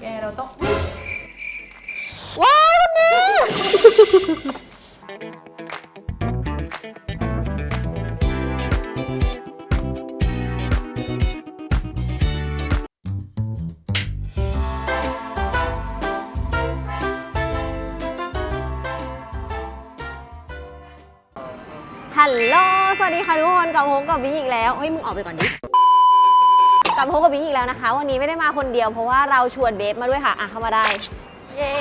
แกเราต้อง ว้าวคุณแม่ฮัลโหลสวัสดีค่ะทุกคนกลับมาพบกับบิงอีกแล้วเฮ้ยมึงออกไปก่อนดิกลับมาพบกับบิงอีกแล้วนะคะ วันนี้ไม่ได้มาคนเดียวเพราะว่าเราชวนเบฟมาด้วยค่ะอะเข้ามาได้เย่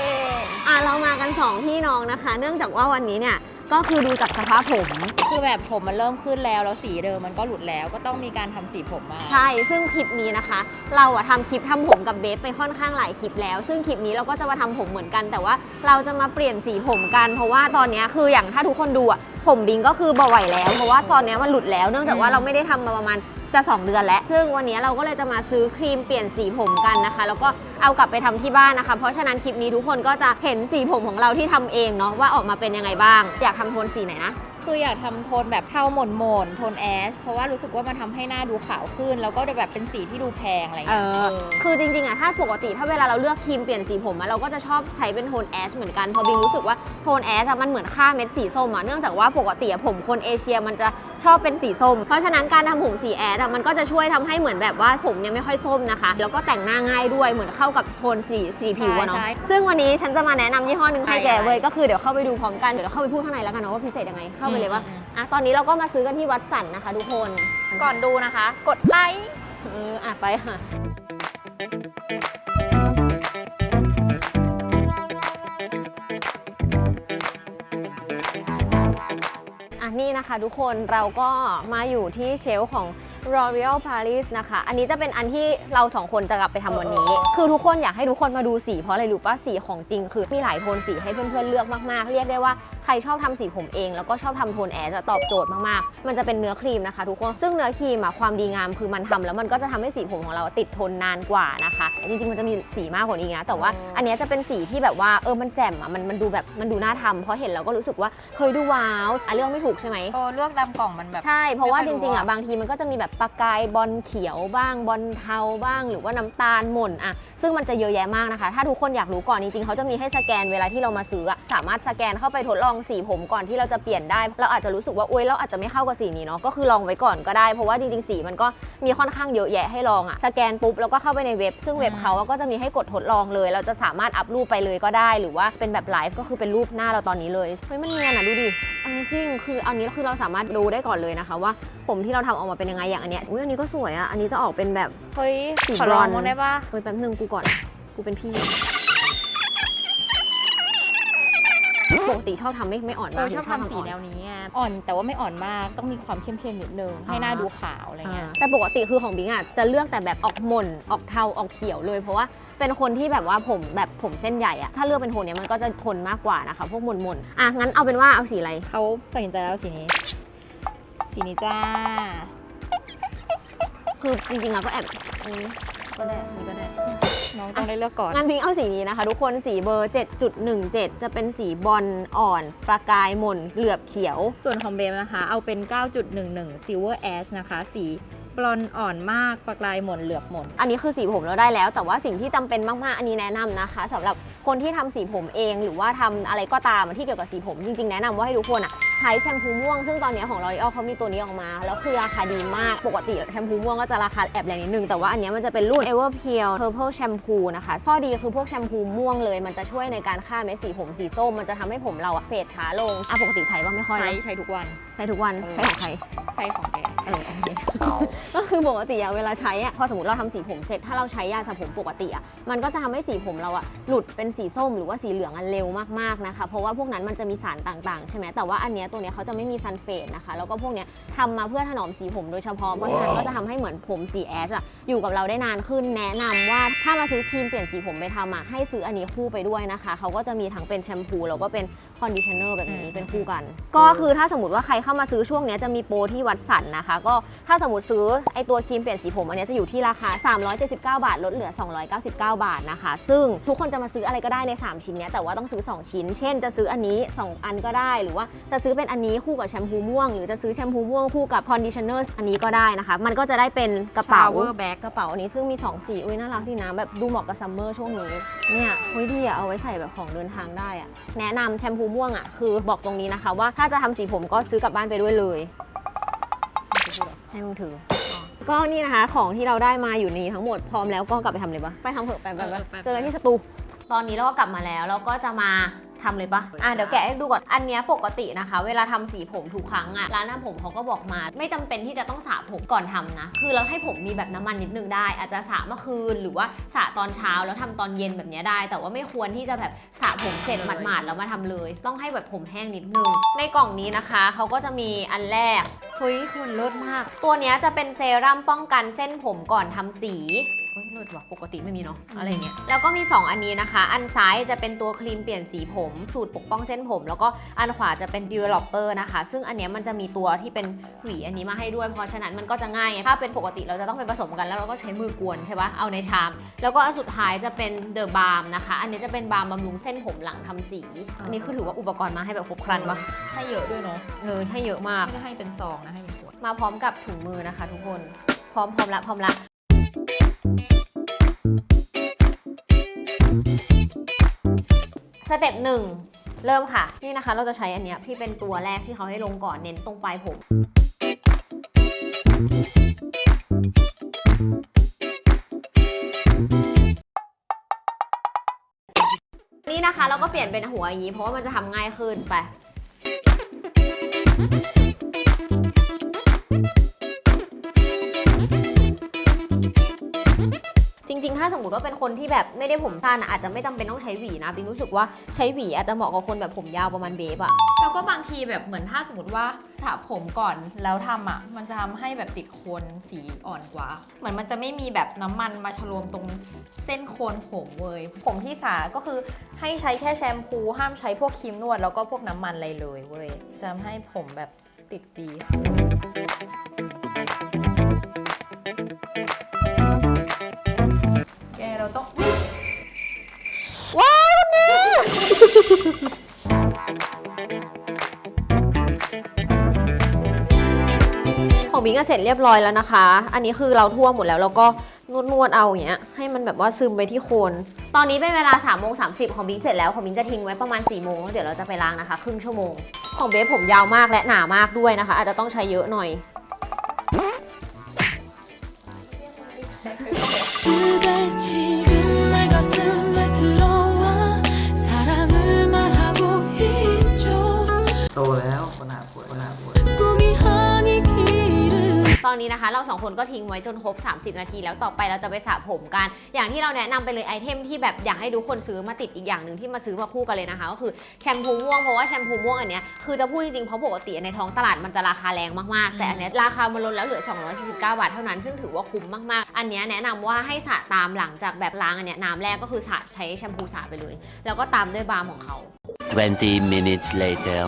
อะเรามากัน 2 พี่น้องนะคะ เนื่องจากว่าวันนี้เนี่ยก็คือดูจากสภาพผม คือแบบผมมันเริ่มขึ้นแล้ว แล้วสีเดิมมันก็หลุดแล้ว ก็ต้องมีการทำสีผมมา ใช่ ซึ่งคลิปนี้นะคะ เราอะทำคลิปทำผมกับเบฟไปค่อนข้างหลายคลิปแล้ว ซึ่งคลิปนี้เราก็จะมาทำผมเหมือนกัน แต่ว่าเราจะมาเปลี่ยนสีผมกัน เพราะว่าตอนเนี้ยคืออย่างถ้าทุกคนดูอะผมบิงก็คือเบาไหวแล้ว เพราะว่าตอนเนี้ยมันหลุดแล้ว เนื่องจากว่าอืมเราไม่ได้ทำมาประมาณจะ 2 เดือนแล้ว ซึ่งวันนี้เราก็เลยจะมาซื้อครีมเปลี่ยนสีผมกันนะคะ แล้วก็เอากลับไปทำที่บ้านนะคะ เพราะฉะนั้นคลิปนี้ทุกคนก็จะเห็นสีผมของเราที่ทำเองเนาะว่าออกมาเป็นยังไงบ้าง อยากทำโทนสีไหนนะ คืออยากทำโทนแบบเทาหม่นหม่นๆโทนแอชเพราะว่ารู้สึกว่ามันทำให้หน้าดูขาวขึ้น แล้วก็แบบเป็นสีที่ดูแพงอะไรเอเงี้ยอเออ คือจริงๆอะถ้าปกติถ้าเวลาเราเลือกครีมเปลี่ยนสีผมอะเราก็จะชอบใช้เป็นโทนแอชเหมือนกันเพราะบิงรู้สึกว่าโทนแอชอะมันเหมือนค่าเม็ดสีส้มอะเนื่องจากว่าปกติอะผมคนเอเชียมันจะชอบเป็นสีส้ม เพราะฉะนั้นการทำผมสีแอชอะมันก็จะช่วยทำให้เหมือนแบบว่าผมเนี่ยไม่ค่อยส้มนะคะ แล้วก็แต่งหน้าง่ายด้วยเหมือนเข้ากับโทนสีสีผิวอะเนาะใช่ซึ่งวันนี้ฉันจะมาแนะนำยี่ห้อหนึ่งให้ใช่แกอะไรเว้ยก็คือเดี๋ยวเข้าไปดูพร้อมกันเดี๋ยวเราเข้าไปพูดข้างในแล้วกันเนาะว่าพิเศษยังไงเข้าไปเลยว่าอืมอะตอนนี้เราก็มาซื้อกันที่วัดสันนะคะทุกคนก่อนดูนะคะ กดไลค์เอออะไปค่ะอะนี่นะคะทุกคนเราก็มาอยู่ที่เชลฟ์ของ L'Oreal Paris นะคะ อันนี้จะเป็นอันที่เราสองคนจะกลับไปทำวันนี้ คือทุกคนอยากให้ทุกคนมาดูสี เพราะอะไรรู้ป่ะสีของจริง คือมีหลายโทนสีให้เพื่อนๆเลือกมากๆ เรียกได้ว่าใครชอบทำสีผมเอง แล้วก็ชอบทำโทนแอชจะตอบโจทย์มากๆ มันจะเป็นเนื้อครีมนะคะ ทุกคน ซึ่งเนื้อครีมอะความดีงามคือมันทำแล้วมันก็จะทำให้สีผมของเราติดทนนานกว่านะคะ จริงๆมันจะมีสีมากกว่านี้นะ แต่ว่าอืมอันเนี้ยจะเป็นสีที่แบบว่าเออมันแจ่มอะมันมันดูแบบมันดูน่าทำเพราะเห็นแล้วก็รู้สึกว่าเฮ้ยดูว้าวอะเรื่องไม่ถูกใช่ไหมโอ้เลือกตามกล่องมันแบบใช่เพราะว่าไม่จค่อยรู้ริงๆอะอะบางทีมันก็จะมีแบบประกายบอลเขียวบ้างบอลเทาบ้าง หรือว่าน้ำตาลหม่นอะซึ่งมันจะเยอะแยะมากนะคะ ถ้าทุกคนอยากรู้ก่อนจริงๆเขาจะมีให้สแกนเวลาที่เรามาซื้ออะสามารถสแกนเข้าไปทดลองสีผมก่อนที่เราจะเปลี่ยนได้ เราอาจจะรู้สึกว่าโอ๊ยเราอาจจะไม่เข้ากับสีนี้เนาะก็คือลองไว้ก่อนก็ได้เพราะว่าจริงๆสีมันก็มีค่อนข้างเยอะแยะให้ลองอะสแกนปุ๊บแล้วก็เข้าไปในเว็บ ซึ่งเว็บเขาก็จะมีให้กดทดลองเลย เราจะสามารถอัพรูปไปเลยก็ได้ หรือว่าเป็นแบบไลฟ์ก็คือเป็นรูปหน้าเราตอนนี้เลยเฮ้ยมันเนียนอะดูดิ Amazing คืออันนี้คือเราสามารถดูได้ก่อนเลยนะคะว่าผมที่เราทำออกมาเป็นยังไงอย่างอันเนี้ยอุ้ยอันนี้ก็สวยอะ อันนี้จะออกเป็นแบบเฮ้ยสีขอลองบรอนซ์มั้างได้ปะเฮ้ยแป๊บนึงกูก่อน กูเป็นพี่ปกติชอบทำไม่ไม่อ่อนเอมากอชอบหรืทำสีอ่อนแนวนี้ไงอ่อนแต่ว่าไม่อ่อนมากต้องมีความเข้มเข้มๆนิดนึงให้หน้าดูขาวอะไรเงี้ยอ่าแต่ปกติคือของบิงอะจะเลือกแต่แบบออกหม่นออกเทาออกเขียวเลยเพราะว่าเป็นคนที่แบบว่าผมแบบผมเส้นใหญ่อะถ้าเลือกเป็นโทนเนี้ยมันก็จะทนมากกว่านะคะพวกหม่นหม่นๆอะงั้นเอาเป็นว่าเอาสีอะไร เขาตัดสินใจแล้วสีนี้ สีนี้จ้า คือจริงๆเราก็แอบอืมก็ได้อันนี้ก็ได้ น้องต้องได้เลือกก่อนงั้นพิงเอาสีนี้นะคะ ทุกคนสีเบอร์ 7.17 จะเป็นสีบอลอ่อน ประกายหม่นเหลือบเขียว ส่วนของเบมนะคะ เอาเป็น 9.11 Silver Ash นะคะ สีบ ลอนด์อ่อนมากประกายหม่นเหลือบหม่นอันนี้คือสีผมเราได้แล้ว แต่ว่าสิ่งที่จำเป็นมากๆ อันนี้แนะนำนะคะสำหรับคนที่ทำสีผมเอง หรือว่าทำอะไรก็ตามที่เกี่ยวกับสีผมจริงๆ แนะนำว่าให้ทุกคนอะใช้แชมพูม่วง ซึ่งตอนนี้ของ L'Oreal เขามีตัวนี้ออกมา แล้วคือราคาดีมาก ปกติแชมพูม่วงก็จะราคาแอบแรงนิดนึง แต่ว่าอันเนี้ยมันจะเป็นรุ่น Everpure Purple Shampoo นะคะข้อดีคือพวกแชมพูม่วงเลย มันจะช่วยในการฆ่าเม็ดสีผมสีส้ม มันจะทำให้ผมเราอะเฟดช้าลงอะปกติใช้บ้างไม่ค่อยใช้นะใช้ทุกวัน ใช้ทุกวัน เออ ใช้ของใคร ใช้ของแก เออโอเคก็คือปกติอะเวลาใช้อะพอสมมติเราทำสีผมเสร็จถ้าเราใช้ยาสระผมปกติอะมันก็จะทำให้สีผมเราอะหลุดเป็นสีส้มหรือว่าสีเหลืองอันเร็วมากๆนะคะ เพราะว่าพวกนั้นมันจะมีสารต่างๆ ใช่ไหมแต่ว่าอันเนี้ยตัวเนี้ยเขาจะไม่มีซันเฟตนะคะ แล้วก็พวกเนี้ยทำมาเพื่อถนอมสีผมโดยเฉพาะเพราะฉะนั้นก็จะทำให้เหมือนผมสีแอชอะอยู่กับเราได้นานขึ้นแนะนำว่าถ้ามาซื้อครีมเปลี่ยนสีผมไปทำอะให้ซื้ออันนี้คู่ไปด้วยนะคะเขาก็จะมีทั้งเป็นแชมพูแล้วก็เป็นคอนดิชเนอร์แบบนี้อืมเป็นคู่กัน ก็คือถ้าสมมติว่าใครเข้ามาซื้อช่วงเนี้ยจะมีโปรที่วัดสันนะคะก็ถ้าสมมติซื้อไอตัวครีมเปลี่ยนสีผมอันเนี้ยจะอยู่ที่ราคา 379 บาท ลดเหลือ 299 บาทนะคะ ซึ่งทุกคนจะมาซื้ออะไรก็ได้ใน 3 ชิ้นเนี้ยแต่ว่าต้องซื้อ 2 ชิ้น เช่นจะซื้ออันนี้ 2 อันก็ได้ หรือว่าจะซื้อเป็นอันนี้คู่กับแชมพูม่วง หรือจะซื้อแชมพูม่วงคู่กับคอนดิชเนอร์อันนี้ก็ได้นะคะ มันก็จะได้เป็นกระเป๋า Shower bag กระเป๋าอันนี้ซึ่งมี 2 สี อุ้ยน่ารักดีนะแบบดูเหมาะกับซัมเมอร์ช่วงนี้เนี่ยเฮ้ยดีอะเอาไว้ใส่แบบของเดินทางได้อะแนะนำแชมพูม่วงอะคือบอกตรงนี้นะคะว่าถ้าจะทำสีผมก็ซื้อกลับบ้านไปด้วยเลย ให้มึงถืออก็นี่นะคะของที่เราได้มาอยู่นี้ทั้งหมดพร้อมแล้วก็กลับไปทำเลยปะไปทำเถอะไปไปไปเออไปเจอกันที่สตู ตอนนี้เราก็กลับมาแล้วแล้วก็จะมา ทำเลยปะอะเดี๋ยวแกะให้ดูก่อน อันเนี้ยปกตินะคะ เวลาทำสีผมทุกครั้งอะร้านทำผมเขาก็บอกมา ไม่จำเป็นที่จะต้องสระผมก่อนทำนะ คือเราให้ผมมีแบบน้ำมันนิดนึงได้ อาจจะสระเมื่อคืนหรือว่าสระตอนเช้าแล้วทำตอนเย็นแบบเนี้ยได้ แต่ว่าไม่ควรที่จะแบบสระผมเสร็จหมาดๆแล้วมาทำเลย ต้องให้แบบผมแห้งนิดนึง ในกล่องนี้นะคะเขาก็จะมีอันแรกเฮ้ยคือมันเลิศมาก ตัวเนี้ยจะเป็นเซรั่มป้องกันเส้นผมก่อนทำสีเฮ้ยเลิศว่ะปกติไม่มีเนาะอะไรเงี้ยแล้วก็มี 2 อันนี้นะคะ อันซ้ายจะเป็นตัวครีมเปลี่ยนสีผม สูตรปกป้องเส้นผม แล้วก็อันขวาจะเป็น developer นะคะ ซึ่งอันเนี้ยมันจะมีตัวที่เป็นหวีอันนี้มาให้ด้วย เพราะฉะนั้นมันก็จะง่ายไงถ้าเป็นปกติเราจะต้องไปผสมกันแล้วเราก็ใช้มือกวนใช่ปะเอาในชาม แล้วก็อันสุดท้ายจะเป็น the balm นะคะ อันนี้จะเป็นบาล์มบำรุงเส้นผมหลังทำสี อันนี้คือถือว่าอุปกรณ์มาให้แบบครบครันปะให้เยอะด้วยเนาะเออให้เยอะมากไม่ได้ให้เป็นซองนะให้เป็นขวดมาพร้อมกับถุงมือนะคะ ทุกคนพร้อมพร้อมละพร้อมละ สเต็ปหนึ่งเริ่มค่ะ นี่นะคะเราจะใช้อันเนี้ยที่เป็นตัวแรกที่เขาให้ลงก่อนเน้นตรงปลายผม นี่นะคะเราก็เปลี่ยนเป็นหัวอย่างนี้ เพราะว่ามันจะทำง่ายขึ้นไป ริง ๆ ถ้าสมมติว่าเป็นคนที่แบบไม่ได้ผมสั้นอะอาจจะไม่จำเป็นต้องใช้หวีนะบิงรู้สึกว่าใช้หวีอาจจะเหมาะกับคนแบบผมยาวประมาณเบฟอะแล้วก็บางทีแบบเหมือนถ้าสมมติว่าสระผมก่อนแล้วทำอะ มันจะทำให้แบบติดโคนสีอ่อนกว่า เหมือนมันจะไม่มีแบบน้ำมันมาชโลมตรงเส้นโคนผมเว้ยผมที่สระก็คือให้ใช้แค่แชมพู ห้ามใช้พวกครีมนวดแล้วก็พวกน้ำมันอะไรเลยเว้ยจะทำให้ผมแบบติดดีแก ของบิงก็เสร็จเรียบร้อยแล้วนะคะ อันนี้คือเราทั่วหมดแล้วแล้วก็นวดนวดๆเอาอย่างเงี้ยให้มันแบบว่าซึมไปที่โคน ตอนนี้เป็นเวลา3ามโมงสาของบิงเสร็จแล้วของบิงจะทิ้งไว้ประมาณ4ี่โมงแล้วเดี๋ยวเราจะไปล้างนะคะ ครึ่งชั่วโมง ของเบฟผมยาวมากและหนามากด้วยนะคะ อาจจะต้องใช้เยอะหน่อย ตแล้วคนหาปวดคนหาปวดตอนนี้นะคะ เราสองคนก็ทิ้งไว้จนครบ 30 นาที แล้วต่อไปเราจะไปสระผมกัน อย่างที่เราแนะนำไปเลยไอเทมที่แบบอยากให้ดูคนซื้อมาติดอีกอย่างหนึ่งที่มาซื้อมาคู่กันเลยนะคะ ก็คือแชมพูม่วงเพราะว่าแชมพูม่วงอันเนี้ยคือจะพูดจริงๆเพราะปกติในท้องตลาดมันจะราคาแรงมากๆ แต่อันเนี้ยราคามันลดแล้วเหลือ 249 บาทเท่านั้นซึ่งถือว่าคุ้มมากๆ อันเนี้ยแนะนำว่าให้สระตามหลังจากแบบล้างอันเนี้ยน้ำแรกก็คือสระใช้แชมพูสระไปเลย แล้วก็ตามด้วยบาร์มของเขา 20 minutes later.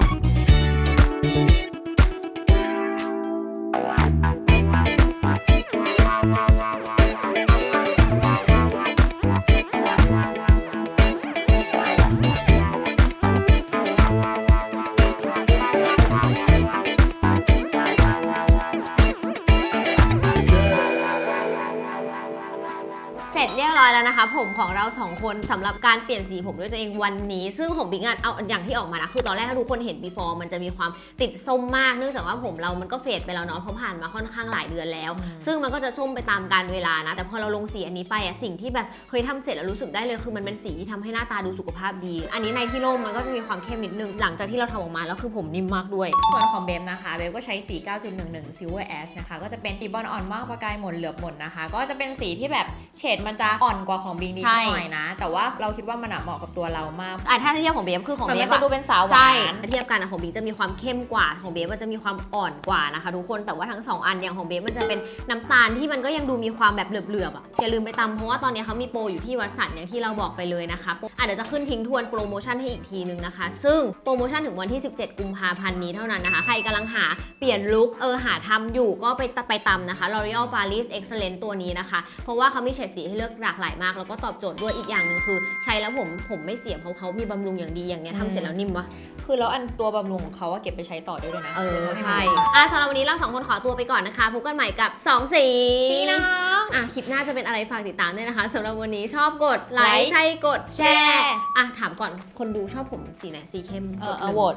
แล้วนะคะ ผมของเราสองคนสำหรับการเปลี่ยนสีผมด้วยตัวเองวันนี้ ซึ่งผมบิ๊กอะเอาอย่างที่ออกมานะ คือตอนแรกถ้าทุกคนเห็น before มันจะมีความติดส้มมากเนื่องจากว่าผมเรามันก็เฟดไปแล้วเนาะเพราะผ่านมาค่อนข้างหลายเดือนแล้ว ซึ่งมันก็จะส้มไปตามการเวลานะ แต่พอเราลงสีอันนี้ไปอะสิ่งที่แบบเฮ้ยทำเสร็จแล้วรู้สึกได้เลยคือมันเป็นสีที่ทำให้หน้าตาดูสุขภาพดี อันนี้ในที่ร่มมันก็จะมีความเข้มนิดนึงหลังจากที่เราทำออกมาแล้วคือผมนิ่มมากด้วยส่วนของเบฟนะคะเบฟก็ใช้สี 9.11 Silver Ash นะคะก็จะเป็นสีบอลอ่อนมากประกายหม่นเหลือบหม่นนะคะ ก็จะเป็นสีที่แบบเฉดมามันจะอ่อนกว่าของบิงนิดใช่หน่อยนะ แต่ว่าเราคิดว่ามันอะเหมาะกับตัวเรามากอะถ้าเทียบของเบฟคือของมันเบฟจะอะดูเป็นสาวหใช่วานถ้าเทียบกันอะของบิงจะมีความเข้มกว่าของเบฟมันจะมีความอ่อนกว่านะคะทุกคนแต่ว่าทั้งสองอันอย่างของเบฟมันจะเป็นน้ำตาลที่มันก็ยังดูมีความแบบเหลือบๆอะอย่าลืมไปตำเพราะว่าตอนนี้เขามีโปรอยู่ที่วัดสันอย่างที่เราบอกไปเลยนะคะอะเดี๋ยวจะขึ้นทิ้งทวนโปรโมชั่นให้อีกทีนึงนะคะ ซึ่งโปรโมชั่นถึงวันที่ 17 กุมภาพันธ์นี้เท่านั้นนะคะใครกำลังหาเปลี่ยนลุคเออหาทำอยู่ก็ไปไปตำนะคะ L'Oreal Paris Excellence ตัวนี้นะคะ เพราะว่าเขามีเฉดสีให้เลือกหลากหลายมากแล้วก็ตอบโจทย์ด้วยอีกอย่างหนึ่งคือ ใช้แล้วผมผมไม่เสียเพราะเขามีบำรุงอย่างดีอย่างเนี้ยทำเสร็จแล้วนิ่มวะคือแล้วอันตัวบำรุงของเขาว่าเก็บไปใช้ต่อได้ด้วยนะเออใช่อะสำหรับวันนี้เราสองคนขอตัวไปก่อนนะคะพบกันใหม่กับ2สีพี่น้องอะคลิปหน้าจะเป็นอะไรฝากติดตามด้วยนะคะสำหรับวันนี้ชอบกดไลไลค์ค์ใช่กดแชแชร์ร์อะถามก่อนคนดูชอบผมสีไหนสีเข้มเออกดหเอานึ่งโหวต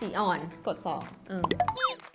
สีอ่อนกดสองเออ